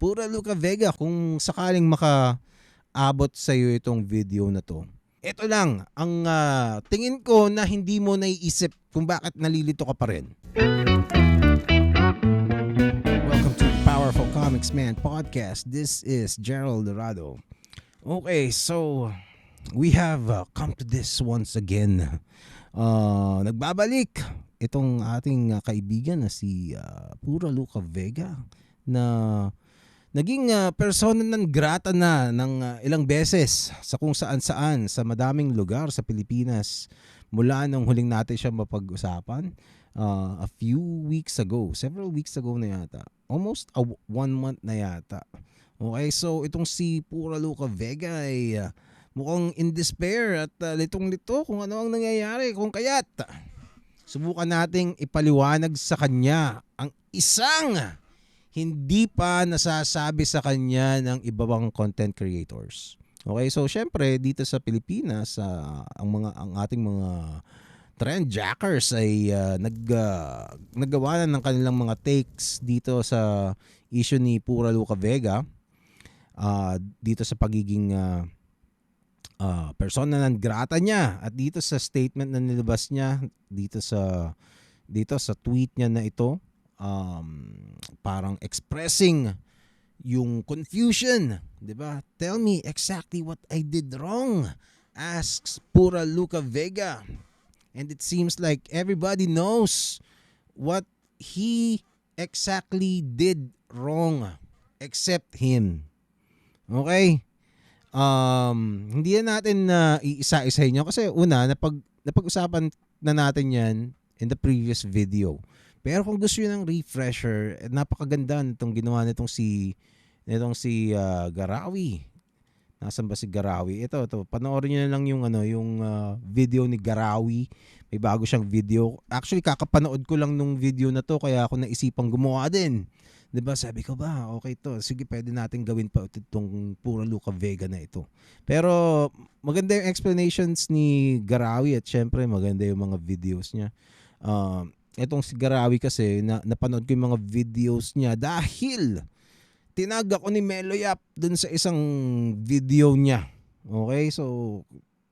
Pura Luca Vega kung sakaling makaabot sa iyo itong video na to. Ito lang ang ah, tingin ko na hindi mo naiisip kung bakit nalilito ka pa rin. Welcome to Powerful Comics Man podcast. This is Gerald Dorado. Okay, so we have uh, come to this once again. Uh, nagbabalik itong ating uh, kaibigan na si uh, Pura Luca Vega na naging uh, persona ng grata na ng uh, ilang beses sa kung saan saan sa madaming lugar sa Pilipinas mula nung huling natin siya mapag-usapan uh, a few weeks ago, several weeks ago na yata. Almost a one month na yata. Okay, so itong si Pura Luca Vega ay uh, mukhang in despair at uh, litong-lito kung ano ang nangyayari. Kung kaya't subukan nating ipaliwanag sa kanya ang isang hindi pa nasasabi sa kanya ng ibang content creators. Okay, so syempre dito sa Pilipinas, uh, ang mga ang ating mga trend jackers ay uh, nag uh, naggawa na ng kanilang mga takes dito sa issue ni Pura Luca Vega uh, dito sa pagiging uh, uh, persona ng grata niya at dito sa statement na nilabas niya dito sa dito sa tweet niya na ito um, parang expressing yung confusion, 'di ba? Tell me exactly what I did wrong. Asks Pura Luca Vega. And it seems like everybody knows what he exactly did wrong except him. Okay? Um, hindi na natin na uh, iisa-isahin nyo kasi una, napag, napag-usapan na natin yan in the previous video. Pero kung gusto niyo ng refresher, eh, napakaganda nitong ginawa nitong si nitong si uh, Garawi. Nasaan ba si Garawi? Ito, ito. Panoorin niyo na lang yung ano, yung uh, video ni Garawi. May bago siyang video. Actually, kakapanood ko lang nung video na to kaya ako naisipang gumawa din. 'Di ba? Sabi ko ba, okay to. Sige, pwede natin gawin pa itong puro Luca Vega na ito. Pero maganda yung explanations ni Garawi at syempre maganda yung mga videos niya. Uh, itong si Garawi kasi na, napanood ko yung mga videos niya dahil tinag ako ni Meloyap dun sa isang video niya. Okay? So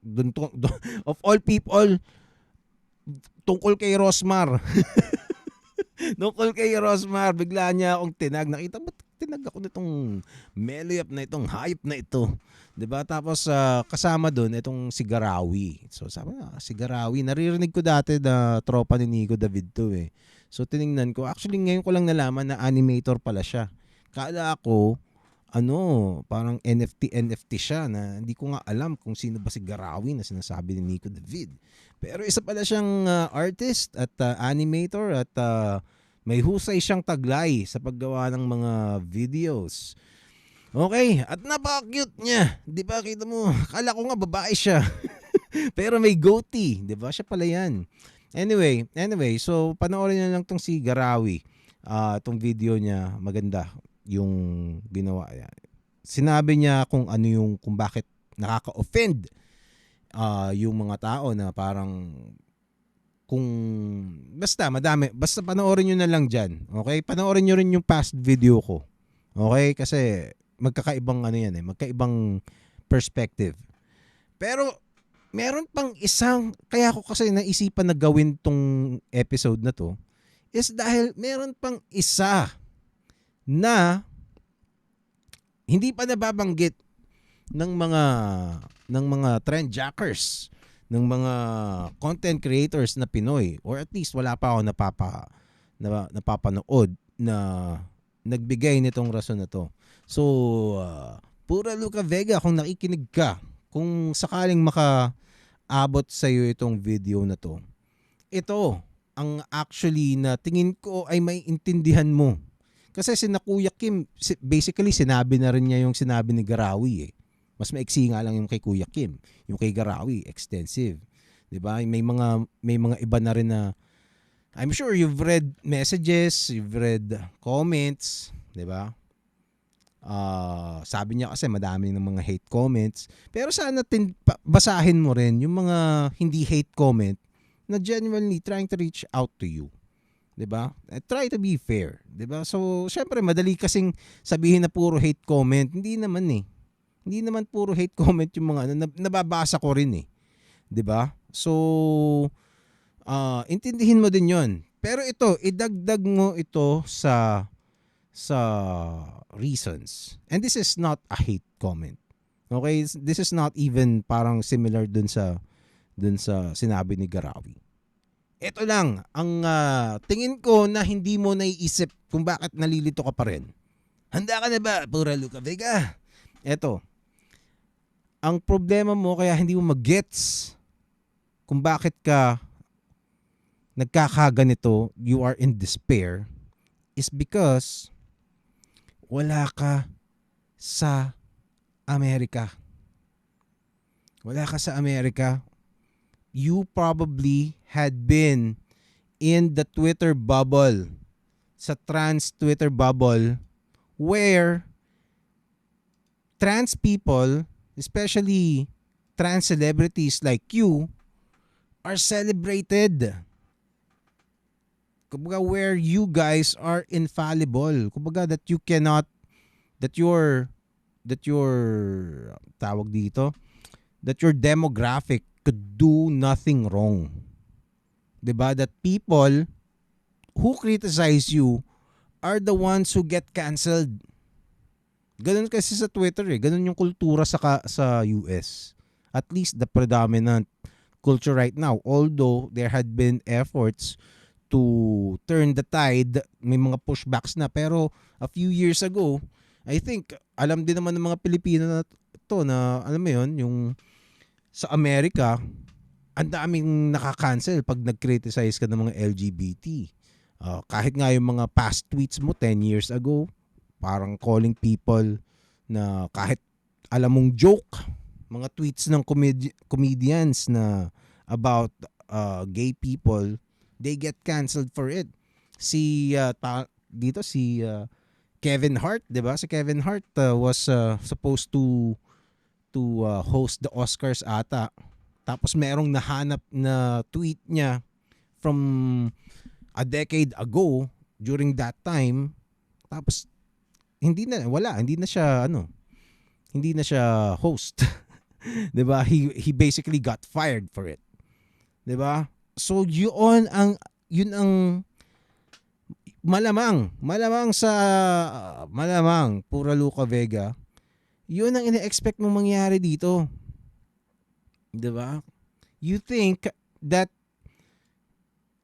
dun, dun of all people tungkol kay Rosmar. Tungkol kay Rosmar, bigla niya akong tinag. Nakita ba't tinag ako nitong Meloyap na itong hype na ito. 'Di ba? Tapos uh, kasama doon itong si Garawi. So sabi na, si Garawi, naririnig ko dati na tropa ni Nico David to eh. So tiningnan ko, actually ngayon ko lang nalaman na animator pala siya. Kala ako ano, parang NFT NFT siya na hindi ko nga alam kung sino ba si Garawi na sinasabi ni Nico David. Pero isa pala siyang uh, artist at uh, animator at uh, may husay siyang taglay sa paggawa ng mga videos. Okay, at napaka-cute niya. 'Di ba kita mo? Kala ko nga babae siya. Pero may goatee, 'di ba? Siya pala 'yan. Anyway, anyway, so panoorin niyo lang tong si Garawi. Uh, tong video niya, maganda yung ginawa niya. Sinabi niya kung ano yung kung bakit nakaka-offend uh, yung mga tao na parang kung basta madami. Basta panoorin niyo na lang diyan okay? Panoorin niyo rin yung past video ko okay? Kasi magkakaibang ano yan eh magkaibang perspective. Pero meron pang isang kaya ko kasi naisipan na gawin tong episode na to is dahil meron pang isa na hindi pa nababanggit ng mga ng mga trend jackers, ng mga content creators na Pinoy or at least wala pa ako napapa na, napapanood na nagbigay nitong rason na to. So, uh, Pura Luca Vega, kung nakikinig ka, kung sakaling maka-abot sa iyo itong video na to, ito ang actually na tingin ko ay may intindihan mo. Kasi si Kuya Kim, basically sinabi na rin niya yung sinabi ni Garawi eh. Mas maiksi nga lang yung kay Kuya Kim. Yung kay Garawi, extensive. 'Di ba? May mga may mga iba na rin na I'm sure you've read messages, you've read comments, 'di ba? Uh, sabi niya kasi madami ng mga hate comments. Pero sana tin, basahin mo rin yung mga hindi hate comment na genuinely trying to reach out to you. 'di ba? Eh, Try to be fair, 'di ba? So, syempre madali kasing sabihin na puro hate comment, hindi naman eh. Hindi naman puro hate comment yung mga ano, nab- nababasa ko rin eh. 'Di ba? So, ah intindihin mo din 'yon. Pero ito, idagdag mo ito sa sa reasons. And this is not a hate comment. Okay? This is not even parang similar dun sa dun sa sinabi ni Garawi. Ito lang ang ah, tingin ko na hindi mo naiisip kung bakit nalilito ka pa rin. Handa ka na ba, Pura Luca Vega? Ito. Ang problema mo kaya hindi mo mag-gets kung bakit ka nagkakaganito, you are in despair, is because wala ka sa Amerika. Wala ka sa Amerika. You probably had been in the Twitter bubble, sa trans Twitter bubble, where trans people, especially trans celebrities like you, are celebrated. Kumbaga where you guys are infallible. Kumbaga that you cannot that your that your tawag dito that your demographic could do nothing wrong. 'Di ba? That people who criticize you are the ones who get canceled. Ganun kasi sa Twitter eh. Ganun yung kultura sa ka, sa US. At least the predominant culture right now. Although there had been efforts to turn the tide, may mga pushbacks na. Pero a few years ago, I think alam din naman ng mga Pilipino na to na alam mo yun, yung sa Amerika, ang daming nakakancel pag nag-criticize ka ng mga LGBT. Uh, kahit nga yung mga past tweets mo 10 years ago, parang calling people na kahit alam mong joke, mga tweets ng comedi- comedians na about uh, gay people, they get canceled for it. Si uh, ta- dito si uh, Kevin Hart, 'di ba? Si Kevin Hart uh, was uh, supposed to to uh, host the Oscars ata. Tapos merong nahanap na tweet niya from a decade ago during that time. Tapos hindi na wala, hindi na siya ano, hindi na siya host. 'Di ba? He he basically got fired for it. 'Di ba? So yun ang yun ang malamang, malamang sa malamang Pura Luca Vega. Yun ang ina-expect mong mangyari dito. 'Di ba? You think that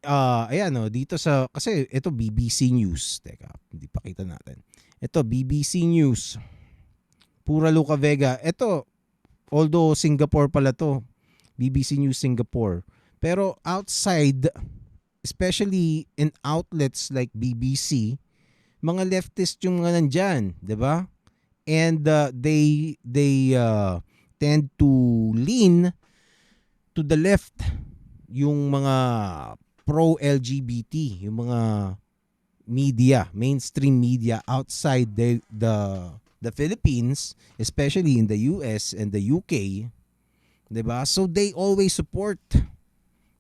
uh, ayan no, dito sa kasi ito BBC News. Teka, hindi pa kita natin. Ito BBC News. Pura Luca Vega. Ito although Singapore pala to. BBC News Singapore. Pero outside, especially in outlets like BBC, mga leftist yung mga nandyan, di ba? And uh, they they uh, tend to lean to the left yung mga pro-LGBT, yung mga media, mainstream media outside the the the Philippines, especially in the US and the UK, 'di ba? So they always support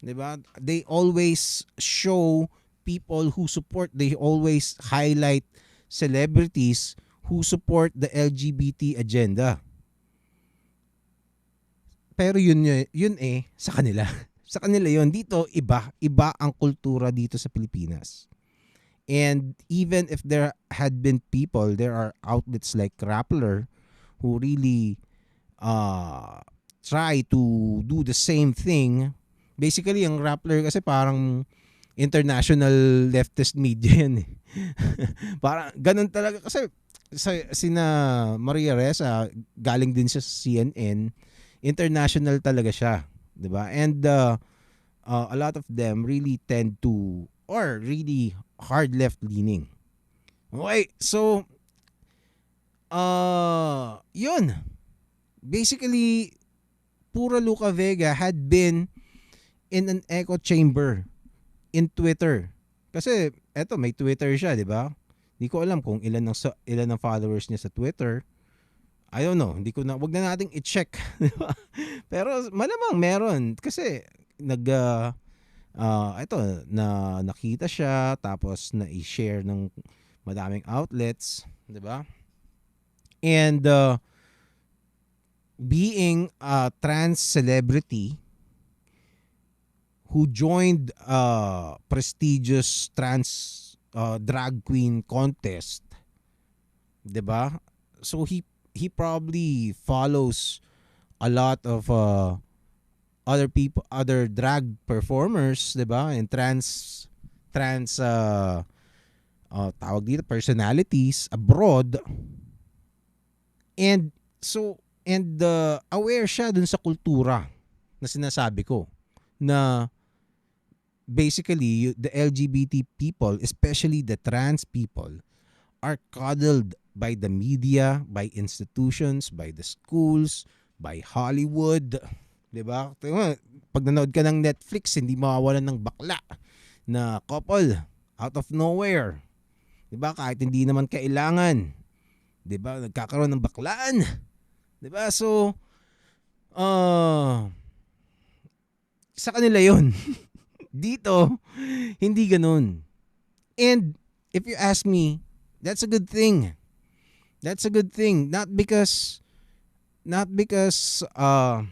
'di ba? They always show people who support, they always highlight celebrities who support the LGBT agenda. Pero yun yun eh sa kanila. sa kanila yun dito iba, iba ang kultura dito sa Pilipinas. And even if there had been people, there are outlets like Rappler who really uh, try to do the same thing. Basically, ang Rappler kasi parang international leftist media yan eh. parang ganun talaga kasi sa sina Maria Reza galing din siya sa CNN international talaga siya 'di ba and uh, uh, a lot of them really tend to or really hard left leaning. Okay so uh yun. Basically Pura Luca Vega had been in an echo chamber in Twitter. Kasi eto may Twitter siya 'di ba? Hindi ko alam kung ilan ng ilan ng followers niya sa Twitter. I don't know, hindi ko na wag na nating i-check, Pero malamang meron. Kasi nag uh, uh, ito na nakita siya tapos na i-share ng madaming outlets, 'di ba? And uh, being a trans celebrity who joined a prestigious trans uh, drag queen contest, 'di ba? So he he probably follows a lot of uh, other people other drag performers 'di ba? And trans trans uh, uh, tawag dito personalities abroad. And so and uh, aware siya dun sa kultura na sinasabi ko na basically the LGBT people especially the trans people are coddled by the media, by institutions, by the schools, by Hollywood, 'Di ba? Pag nanood ka ng Netflix, hindi mawawalan ng bakla na couple out of nowhere. 'Di ba? Kahit hindi naman kailangan. 'Di ba? Nagkakaroon ng baklaan. 'Di ba? So uh, sa kanila 'yon. Dito, hindi ganun. And if you ask me, that's a good thing. That's a good thing. Not because not because uh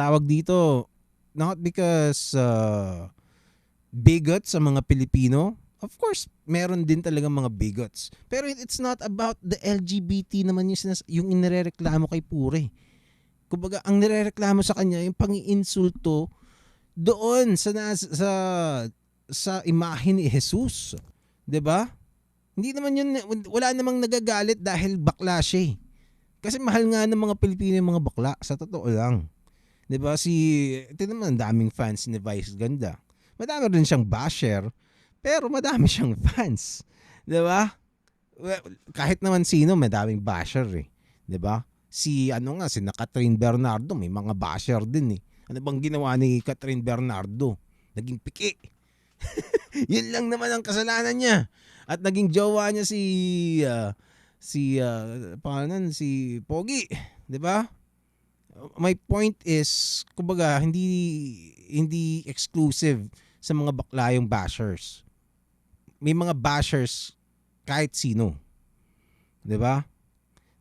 tawag dito not because uh, bigot sa mga Pilipino. Of course, meron din talaga mga bigots. Pero it's not about the LGBT naman yung, sinas- yung inirereklamo kay Pure. Kumbaga, ang nirereklamo sa kanya, yung pangiinsulto doon sa, sa, sa imahe ni Jesus. 'di ba? Hindi naman yun, wala namang nagagalit dahil bakla siya eh. Kasi mahal nga ng mga Pilipino yung mga bakla, sa totoo lang. 'Di ba si ito naman daming fans ni Vice Ganda. Madami rin siyang basher, pero madami siyang fans. 'Di ba? Well, kahit naman sino, madaming basher eh. 'Di ba? Si ano nga si Catherine Bernardo, may mga basher din eh. Ano bang ginawa ni Catherine Bernardo? Naging piki. Yun lang naman ang kasalanan niya. At naging jowa niya si uh, si uh, pangalan si Pogi, 'di ba? My point is, kumbaga, hindi hindi exclusive sa mga bakla yung bashers. May mga bashers kahit sino. 'Di ba?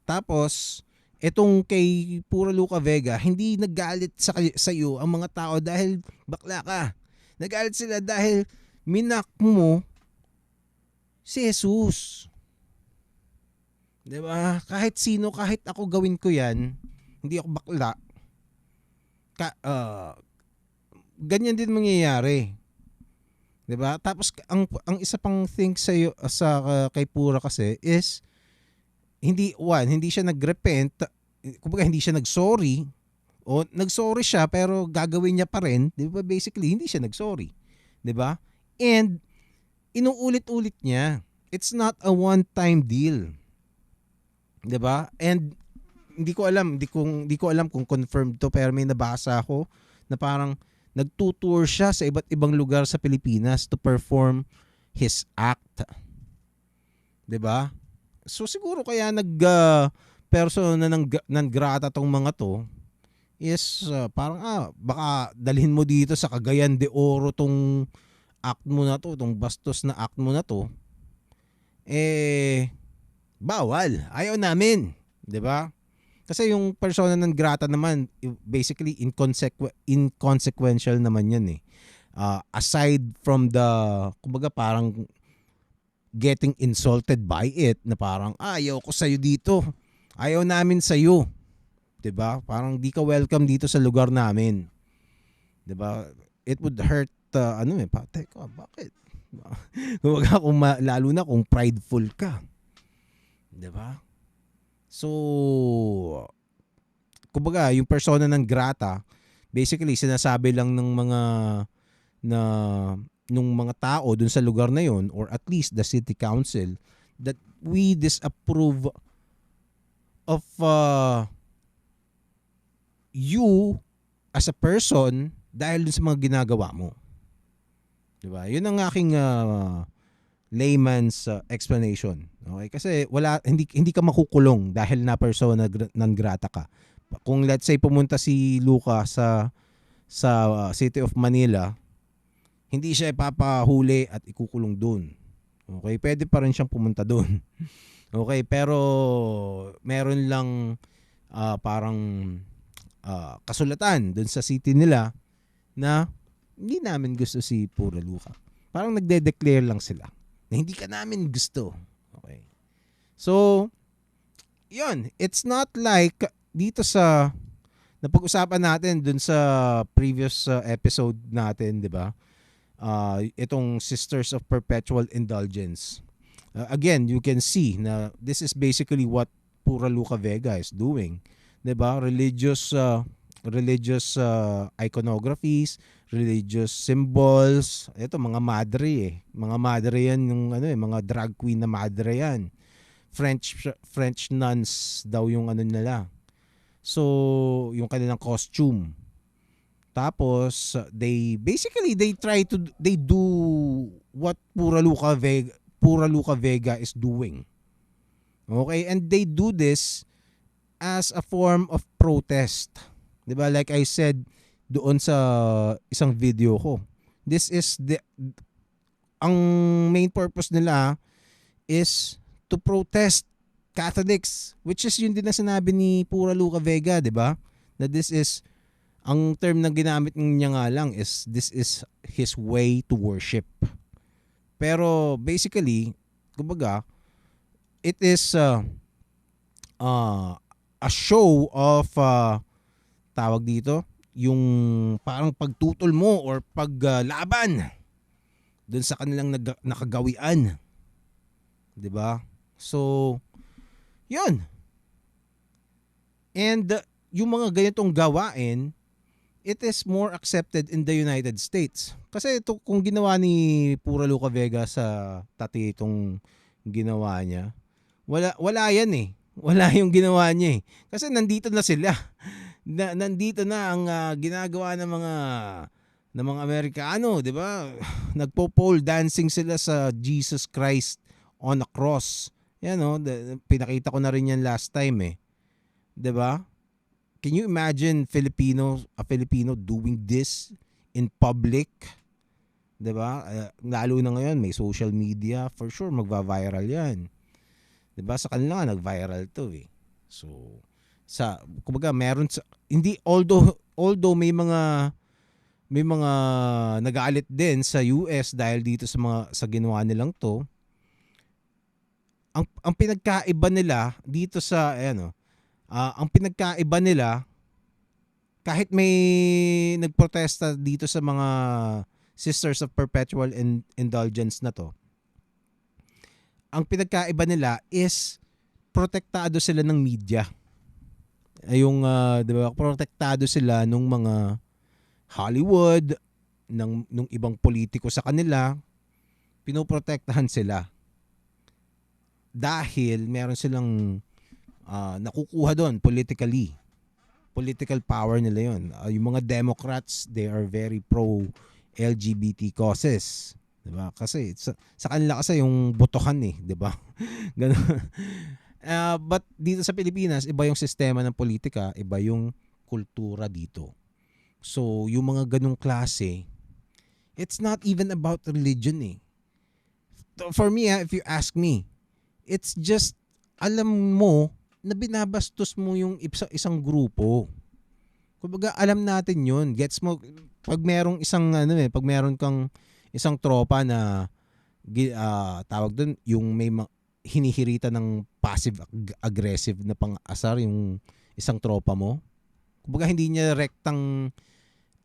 Tapos, etong kay Pura Luca Vega, hindi naggalit sa sa iyo ang mga tao dahil bakla ka. Nagalit sila dahil minak mo si Jesus. 'Di ba? Kahit sino, kahit ako gawin ko 'yan, hindi ako bakla, ka, uh, ganyan din mangyayari. 'Di ba? Tapos ang ang isa pang thing sa sa uh, kay Pura kasi is hindi one, hindi siya nagrepent, kumbaga hindi siya nagsorry o nagsorry siya pero gagawin niya pa rin, 'di ba? Basically, hindi siya nagsorry. 'Di ba? And inuulit-ulit niya. It's not a one-time deal. 'Di ba? And hindi ko alam, hindi ko hindi ko alam kung confirmed to pero may nabasa ako na parang nagtutour siya sa iba't ibang lugar sa Pilipinas to perform his act. 'Di ba? So siguro kaya nag uh, persona ng ng grata tong mga to is uh, parang ah baka dalhin mo dito sa Cagayan de Oro tong act mo na to, tong bastos na act mo na to. Eh bawal. Ayaw namin, 'di ba? Kasi yung persona ng grata naman, basically inconsequ- inconsequential naman yan eh. Uh, aside from the, kumbaga parang getting insulted by it, na parang, ah, ayaw ko sa'yo dito. Ayaw namin sa'yo. ba diba? Parang di ka welcome dito sa lugar namin. ba diba? It would hurt, uh, ano eh, pa, teka, bakit? Kumbaga, kung ma- lalo na kung prideful ka. ba diba? So, kumbaga, yung persona ng grata, basically, sinasabi lang ng mga na nung mga tao dun sa lugar na yon or at least the city council that we disapprove of uh, you as a person dahil dun sa mga ginagawa mo. 'Di ba? 'Yun ang aking uh, layman's uh, explanation. Okay? Kasi wala hindi hindi ka makukulong dahil na persona non grata ka. Kung let's say pumunta si Luca sa sa uh, City of Manila hindi siya ipapahuli at ikukulong doon. Okay, pwede pa rin siyang pumunta doon. Okay, pero meron lang uh, parang uh, kasulatan doon sa city nila na hindi namin gusto si Pura Luca. Parang nagde-declare lang sila na hindi ka namin gusto. Okay. So, yun, it's not like dito sa napag-usapan natin dun sa previous uh, episode natin, 'di ba? Uh, itong Sisters of Perpetual Indulgence uh, again, you can see na this is basically what Pura Luca Vega is doing. 'Di ba? Religious uh, religious uh, iconographies, religious symbols. Ito mga madre eh. Mga madre 'yan yung ano eh, mga drag queen na madre 'yan. French French nuns daw yung ano nila. So, yung kanilang costume. Tapos they basically they try to they do what Pura Luca Vega Pura Luca Vega is doing. Okay? And they do this as a form of protest. 'Di ba? Like I said doon sa isang video ko. This is the ang main purpose nila is to protest Catholics which is yun din na sinabi ni Pura Luca Vega, 'di ba? Na this is ang term na ginamit niya nga lang is this is his way to worship. Pero basically, kumbaga, it is uh, uh, a show of uh, tawag dito, yung parang pagtutol mo or paglaban uh, dun sa kanilang nag- nakagawian. 'Di ba? So, 'yun. And uh, yung mga ganitong gawain, it is more accepted in the United States. Kasi ito kung ginawa ni Pura Luca Vega sa tati itong ginawa niya, wala wala yan eh. Wala yung ginawa niya eh. Kasi nandito na sila. Na, nandito na ang uh, ginagawa ng mga ng mga Amerikano, 'di ba? Nagpo-pole dancing sila sa Jesus Christ on a cross. Yan oh, pinakita ko na rin yan last time eh. 'Di ba? Can you imagine Filipino, a Filipino doing this in public? 'Di ba? Uh, lalo na ngayon may social media, for sure magva-viral 'yan. 'Di ba? Sa kanila nga nag-viral 'to eh. So sa kumbaga meron sa, hindi although although may mga may mga nagalit din sa US dahil dito sa mga sa ginawa nilang 'to. Ang ang pinagkaiba nila dito sa ano, uh, ang pinagkaiba nila kahit may nagprotesta dito sa mga Sisters of Perpetual in- Indulgence na to, ang pinagkaiba nila is protektado sila ng media. Yung, uh, di ba, protektado sila ng mga Hollywood, ng, ng ibang politiko sa kanila, pinoprotektahan sila. Dahil meron silang uh, nakukuha doon politically. Political power nila yon. Uh, yung mga Democrats, they are very pro LGBT causes. 'Di ba? Kasi sa, sa kanila kasi yung botohan eh, 'di ba? Ganun. Uh, but dito sa Pilipinas, iba yung sistema ng politika, iba yung kultura dito. So, yung mga ganong klase, it's not even about religion eh. For me, if you ask me, it's just, alam mo na binabastos mo yung isa, isang grupo. Kumbaga alam natin 'yun. Gets mo pag merong isang ano eh, pag meron kang isang tropa na uh, tawag doon yung may ma- hinihirita ng passive aggressive na pang-asar yung isang tropa mo. Kumbaga hindi niya rektang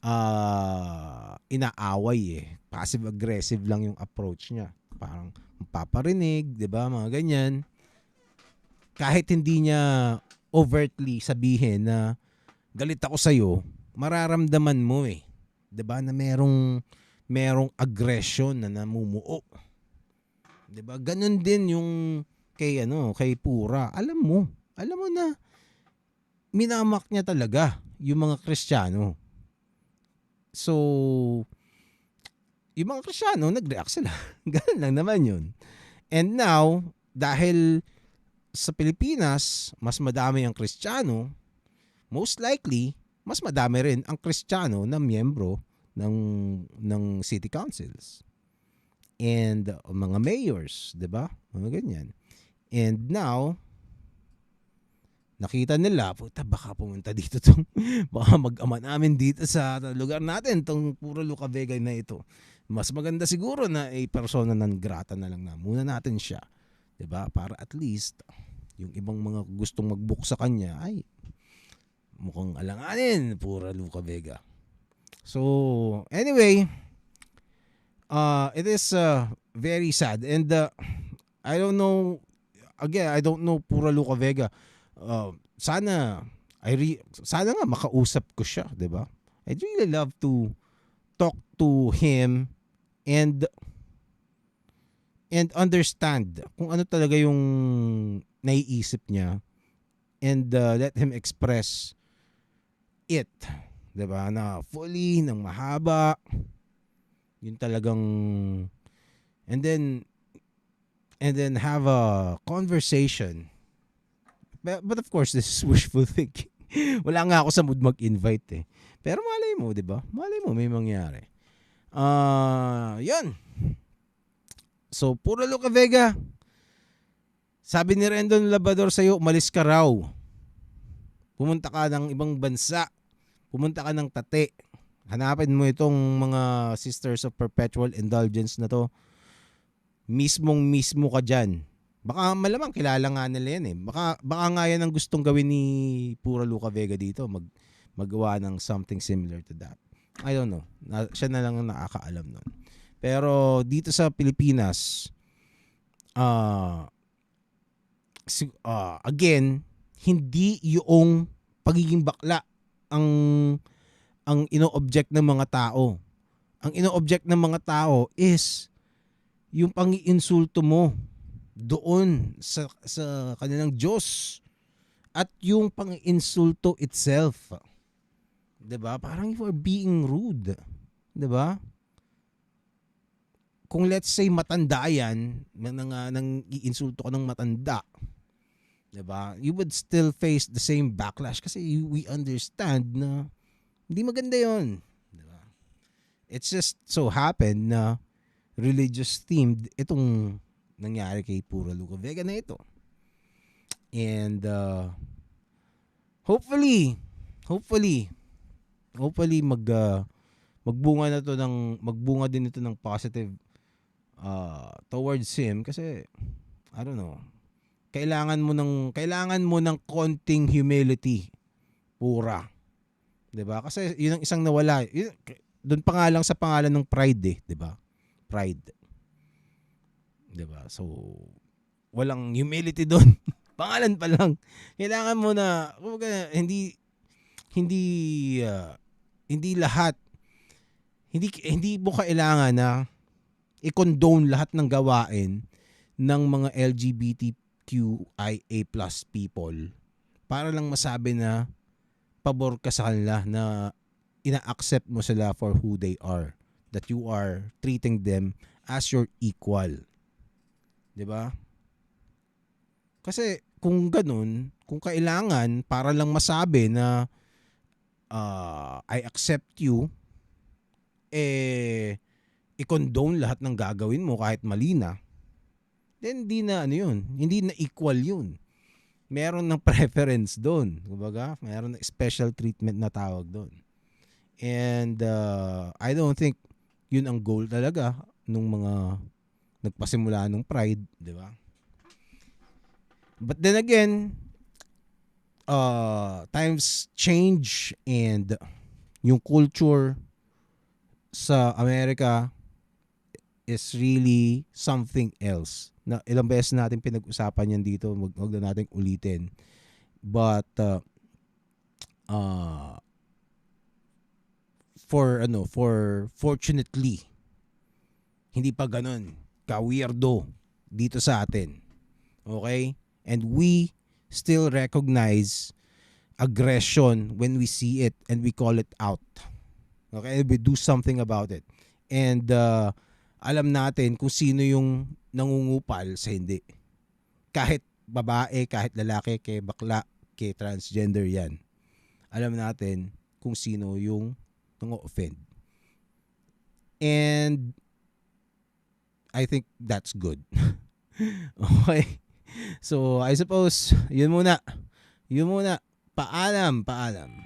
uh, inaaway eh. Passive aggressive lang yung approach niya. Parang paparinig, 'di ba? Mga ganyan kahit hindi niya overtly sabihin na galit ako sa iyo, mararamdaman mo eh. 'Di ba na merong merong aggression na namumuo. 'Di ba? Ganun din yung kay ano, kay Pura. Alam mo, alam mo na minamak niya talaga yung mga Kristiyano. So, yung mga Kristiyano, nag-react sila. Ganun lang naman yun. And now, dahil sa Pilipinas, mas madami ang Kristiyano, most likely, mas madami rin ang Kristiyano na miyembro ng ng city councils and uh, mga mayors, 'di ba? Mga ganyan. And now nakita nila, puta baka pumunta dito tong baka mag-ama namin dito sa lugar natin tong puro Luca Vega na ito. Mas maganda siguro na a persona non grata na lang na muna natin siya. 'Di ba? Para at least yung ibang mga gustong mag-book sa kanya ay mukhang alanganin pura Luca Vega. So, anyway, uh, it is uh, very sad. And uh, I don't know, again, I don't know pura Luca Vega. Uh, sana, I re, sana nga makausap ko siya, di ba? I'd really love to talk to him and and understand kung ano talaga yung naiisip niya and uh, let him express it 'di ba na fully ng mahaba yun talagang and then and then have a conversation. But, but of course this is wishful thinking. Wala nga ako sa mood mag-invite eh. Pero malay mo 'di ba? Malay mo may mangyari. Ah uh, yun. So puro Luca Vega. Sabi ni Rendon Labador sa'yo, umalis ka raw. Pumunta ka ng ibang bansa. Pumunta ka ng tate, hanapin mo itong mga Sisters of Perpetual Indulgence na to. Mismong mismo ka dyan. Baka malamang kilala nga nila yan eh. Baka, baka nga yan ang gustong gawin ni Pura Luca Vega dito. Mag, magawa ng something similar to that. I don't know. Na, siya na lang ang nakakaalam nun. Pero dito sa Pilipinas, uh, uh, again, hindi yung pagiging bakla ang ang ino-object ng mga tao. Ang ino-object ng mga tao is yung pang-iinsulto mo doon sa sa kanilang Diyos at yung pang-insulto itself. 'Di ba? Parang you are being rude. 'Di ba? Kung let's say matanda yan, nang, nang iinsulto ka ng matanda, 'di ba? You would still face the same backlash kasi we understand na hindi maganda 'yon, 'di ba? It's just so happened na religious themed itong nangyari kay Pura Luca Vega na ito. And uh, hopefully, hopefully, hopefully mag uh, magbunga na to ng magbunga din ito ng positive uh, towards him. Kasi I don't know. Kailangan mo ng kailangan mo ng konting humility pura. 'di ba kasi yun ang isang nawala. Doon pa nga lang sa pangalan ng pride eh 'di ba pride 'di ba? So walang humility doon pangalan pa lang. Kailangan mo na hindi hindi uh, hindi lahat hindi hindi mo kailangan na i-condone lahat ng gawain ng mga LGBT QIA plus people para lang masabi na pabor ka sa kanila na ina-accept mo sila for who they are. That you are treating them as your equal. 'Di ba? Kasi kung ganun, kung kailangan para lang masabi na uh, I accept you, eh, i-condone lahat ng gagawin mo kahit mali na, then hindi na ano yun, hindi na equal yun. Meron ng preference doon. Kumbaga, meron ng special treatment na tawag doon. And uh, I don't think yun ang goal talaga nung mga nagpasimula ng Pride, di ba? But then again, uh, times change and yung culture sa Amerika is really something else na ilang beses natin pinag-usapan yan dito, wag, wag na natin ulitin. But uh, uh, for ano, for fortunately hindi pa ganun ka-weirdo dito sa atin. Okay? And we still recognize aggression when we see it and we call it out. Okay? We do something about it. And uh, alam natin kung sino yung nangungupal sa hindi. Kahit babae, kahit lalaki, kay bakla, kay transgender yan. Alam natin kung sino yung nang-offend. And I think that's good. okay. So, I suppose, yun muna. Yun muna. Paalam, paalam.